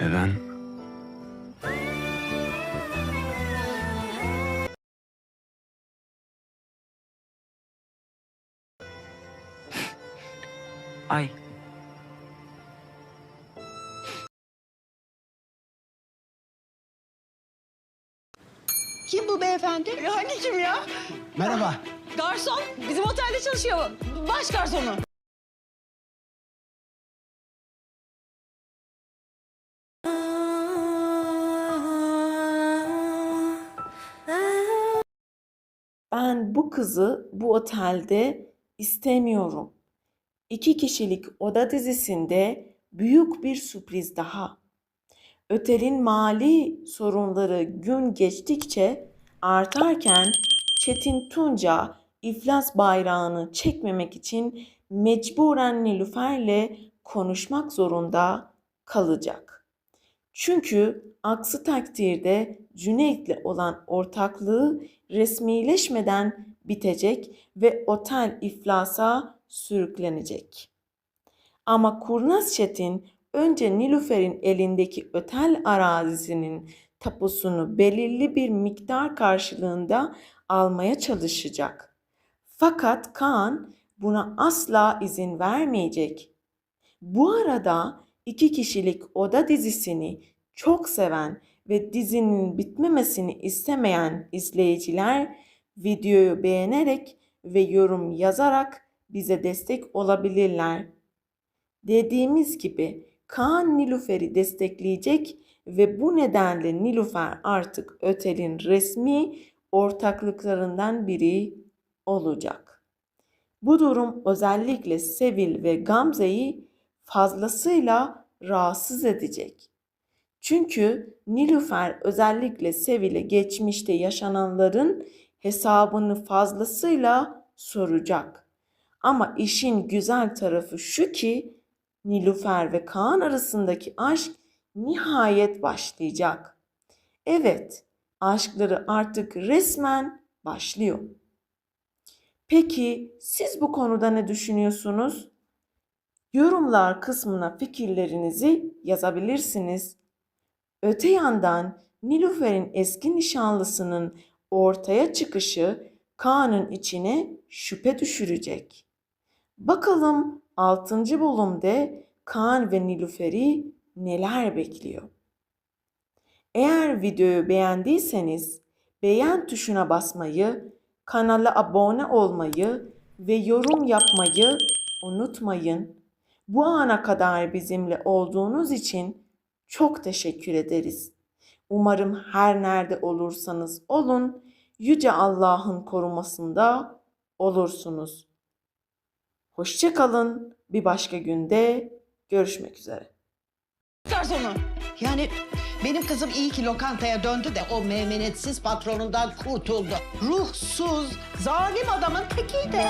Ve ben... Ay. Kim bu beyefendi? Hangi kim ya? Merhaba. Garson. Bizim otelde çalışıyor. Baş garsonu. Ben bu kızı bu otelde istemiyorum. İki kişilik oda dizisinde büyük bir sürpriz daha. Otelin mali sorunları gün geçtikçe artarken Çetin Tunca iflas bayrağını çekmemek için mecburen Nilüfer'le konuşmak zorunda kalacak. Çünkü aksi takdirde Cüneyt'le olan ortaklığı resmileşmeden bitecek ve otel iflasa sürüklenecek. Ama Kurnaz Çetin önce Nilüfer'in elindeki otel arazisinin tapusunu belirli bir miktar karşılığında almaya çalışacak. Fakat Kaan buna asla izin vermeyecek. Bu arada iki kişilik oda dizisini çok seven ve dizinin bitmemesini istemeyen izleyiciler videoyu beğenerek ve yorum yazarak bize destek olabilirler. Dediğimiz gibi Kaan Nilüfer'i destekleyecek ve bu nedenle Nilüfer artık otelin resmi ortaklıklarından biri olacak. Bu durum özellikle Sevil ve Gamze'yi fazlasıyla rahatsız edecek. Çünkü Nilüfer özellikle Sevil'e geçmişte yaşananların hesabını fazlasıyla soracak. Ama işin güzel tarafı şu ki Nilüfer ve Kaan arasındaki aşk nihayet başlayacak. Evet, aşkları artık resmen başlıyor. Peki siz bu konuda ne düşünüyorsunuz? Yorumlar kısmına fikirlerinizi yazabilirsiniz. Öte yandan Nilüfer'in eski nişanlısının ortaya çıkışı Kaan'ın içine şüphe düşürecek. Bakalım 6. bölümde Kaan ve Nilüfer'i neler bekliyor? Eğer videoyu beğendiyseniz beğen tuşuna basmayı, kanala abone olmayı ve yorum yapmayı unutmayın. Bu ana kadar bizimle olduğunuz için çok teşekkür ederiz. Umarım her nerede olursanız olun yüce Allah'ın korumasında olursunuz. Hoşça kalın. Bir başka günde görüşmek üzere. Garsonu. Yani benim kızım iyi ki lokantaya döndü de o meymenetsiz patronundan kurtuldu. Ruhsuz, zalim adamın tekiydi.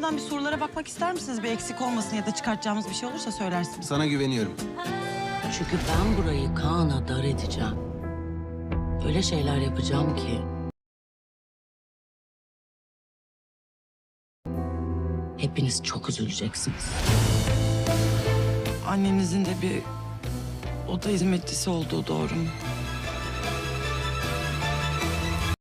Girmeden bir sorulara bakmak ister misiniz? Bir eksik olmasın ya da çıkartacağımız bir şey olursa söylersiniz. Sana güveniyorum. Çünkü ben burayı Kaan'a dar edeceğim. Öyle şeyler yapacağım ki. Hepiniz çok üzüleceksiniz. Annenizin de bir oda hizmetçisi olduğu doğru mu?